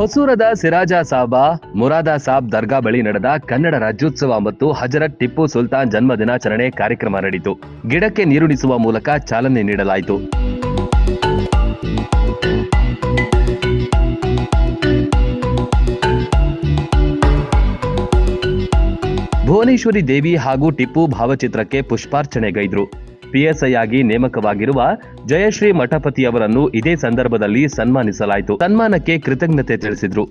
ಹೊಸೂರದ ಸಿರಾಜಾ ಸಾಬ, ಮುರಾದಾ ಸಾಬ್ ದರ್ಗಾ ಬಳಿ ನಡೆದ ಕನ್ನಡ ರಾಜ್ಯೋತ್ಸವ ಮತ್ತು ಹಜರತ್ ಟಿಪ್ಪು ಸುಲ್ತಾನ್ ಜನ್ಮ ದಿನಾಚರಣೆ ಕಾರ್ಯಕ್ರಮ ನಡೆಯಿತು. ಗಿಡಕ್ಕೆ ನೀರುಣಿಸುವ ಮೂಲಕ ಚಾಲನೆ ನೀಡಲಾಯಿತು. ಭುವನೇಶ್ವರಿ ದೇವಿ ಹಾಗೂ ಟಿಪ್ಪು ಭಾವಚಿತ್ರಕ್ಕೆ ಪುಷ್ಪಾರ್ಚನೆಗೈದ್ರು. ಪಿಎಸ್ಐ ಆಗಿ ನೇಮಕವಾಗಿರುವ ಜಯಶ್ರೀ ಮಠಪತಿ ಅವರನ್ನು ಇದೇ ಸಂದರ್ಭದಲ್ಲಿ ಸನ್ಮಾನಿಸಲಾಯಿತು. ಸನ್ಮಾನಕ್ಕೆ ಕೃತಜ್ಞತೆ ತಿಳಿಸಿದ್ರು.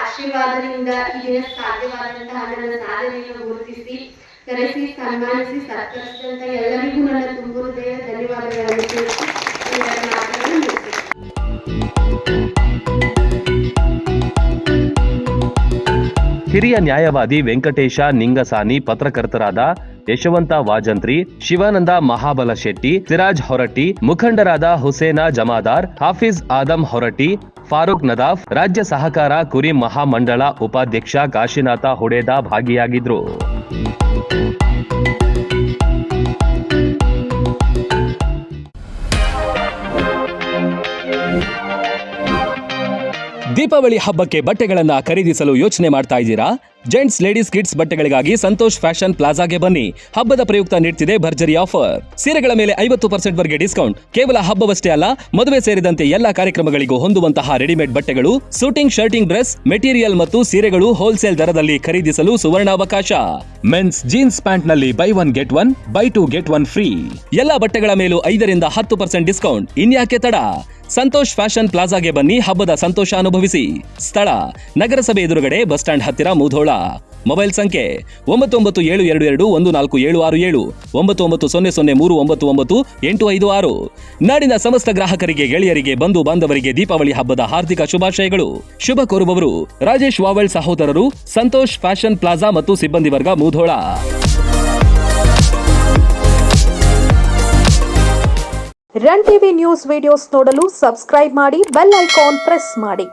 ಆಶೀರ್ವಾದದಿಂದ ಈ ದಿನ ಸಾಧ್ಯವಾದಂತಹ ನನ್ನ ಸಾಧನೆಯನ್ನು ಗುರುತಿಸಿ, ಕರೆಸಿ, ಸನ್ಮಾನಿಸಿ, ಸತ್ಕರಿಸಿದಂತ ಎಲ್ಲರಿಗೂ ನನ್ನ ತುಂಬ ಹೃದಯ ಧನ್ಯವಾದಗಳನ್ನು ತಿಳಿಸಿ. ಹಿರಿಯ ನ್ಯಾಯವಾದಿ ವೆಂಕಟೇಶ ನಿಂಗಸಾನಿ ಪತ್ರಕರ್ತರಾದ ಯಶವಂತ ವಾಜಂತ್ರಿ, ಶಿವಾನಂದ ಮಹಾಬಲ ಶೆಟ್ಟಿ, ಸಿರಾಜ್ ಹೊರಟ್ಟಿ, ಮುಖಂಡರಾದ ಹುಸೇನ ಜಮಾದಾರ್, ಹಾಫಿಜ್ ಆದಂ ಹೊರಟ್ಟಿ, ಫಾರೂಕ್ ನದಾಫ್, ರಾಜ್ಯ ಸಹಕಾರ ಕುರಿ ಮಹಾಮಂಡಳ ಉಪಾಧ್ಯಕ್ಷ ಕಾಶಿನಾಥ ಹುಡೇದ ಭಾಗಿಯಾಗಿದ್ರು. ದೀಪಾವಳಿ ಹಬ್ಬಕ್ಕೆ ಬಟ್ಟೆಗಳನ್ನು ಖರೀದಿಸಲು ಯೋಚನೆ ಮಾಡ್ತಾ ಇದ್ದೀರಾ? ಜೆಂಟ್ಸ್ ಲೇಡೀಸ್ ಕಿಡ್ಸ್ ಬಟ್ಟೆಗಳಿಗಾಗಿ ಸಂತೋಷ್ ಫ್ಯಾಷನ್ ಪ್ಲಾಜಾಗೆ ಬನ್ನಿ. ಹಬ್ಬದ ಪ್ರಯುಕ್ತ ನೀಡ್ತಿದೆ ಭರ್ಜರಿ ಆಫರ್. ಸೀರೆಗಳ ಮೇಲೆ ಐವತ್ತು ಪರ್ಸೆಂಟ್ ವರೆಗೆ ಡಿಸ್ಕೌಂಟ್. ಕೇವಲ ಹಬ್ಬವಷ್ಟೇ ಅಲ್ಲ, ಮದುವೆ ಸೇರಿದಂತೆ ಎಲ್ಲಾ ಕಾರ್ಯಕ್ರಮಗಳಿಗೂ ಹೊಂದುವಂತಹ ರೆಡಿಮೇಡ್ ಬಟ್ಟೆಗಳು, ಸೂಟಿಂಗ್, ಶರ್ಟಿಂಗ್ ಡ್ರೆಸ್, ಮೆಟೀರಿಯಲ್ ಮತ್ತು ಸೀರೆಗಳು ಹೋಲ್ಸೇಲ್ ದರದಲ್ಲಿ ಖರೀದಿಸಲು ಸುವರ್ಣಾವಕಾಶ. Men's jeans ಪ್ಯಾಂಟ್ನಲ್ಲಿ buy one get one buy two get one free ಎಲ್ಲಾ ಬಟ್ಟೆಗಳ ಮೇಲೂ ಐದರಿಂದ ಹತ್ತು ಪರ್ಸೆಂಟ್ ಡಿಸ್ಕೌಂಟ್. ಇನ್ಯಾಕೆ ತಡ? ಸಂತೋಷ್ ಫ್ಯಾಷನ್ ಪ್ಲಾಜಾಗೆ ಬನ್ನಿ, ಹಬ್ಬದ ಸಂತೋಷ ಅನುಭವಿಸಿ. ಸ್ಥಳ, ನಗರಸಭೆ ಎದುರುಗಡೆ ಬಸ್ ಸ್ಟ್ಯಾಂಡ್ ಹತ್ತಿರ ಮೂಧೋಳ. ಮೊಬೈಲ್ ಸಂಖ್ಯೆ ಒಂಬತ್ತು ಒಂಬತ್ತು ಏಳು ಎರಡು ಎರಡು ಒಂದು ನಾಲ್ಕು ಏಳು ಆರು ಏಳು ಒಂಬತ್ತು ಒಂಬತ್ತು ಸೊನ್ನೆ ಸೊನ್ನೆ ಮೂರು ಒಂಬತ್ತು ಒಂಬತ್ತು ಎಂಟು ಐದು ಆರು. ನಾಡಿನ ಸಮಸ್ತ ಗ್ರಾಹಕರಿಗೆ, ಗೆಳೆಯರಿಗೆ, ಬಂಧು ಬಾಂಧವರಿಗೆ ದೀಪಾವಳಿ ಹಬ್ಬದ ಹಾರ್ದಿಕ ಶುಭಾಶಯಗಳು. ಶುಭ ಕೋರುವವರು ರಾಜೇಶ್ ವಾವಳ್ ಸಹೋದರರು ಸಂತೋಷ್ ಫ್ಯಾಷನ್ ಪ್ಲಾಜಾ ಮತ್ತು ಸಿಬ್ಬಂದಿ ವರ್ಗ Mudhol. Run TV news videos ನೋಡಲು ಸಬ್ಸ್ಕ್ರೈಬ್ ಮಾಡಿ, ಬೆಲ್ ಐಕಾನ್ ಪ್ರೆಸ್ ಮಾಡಿ.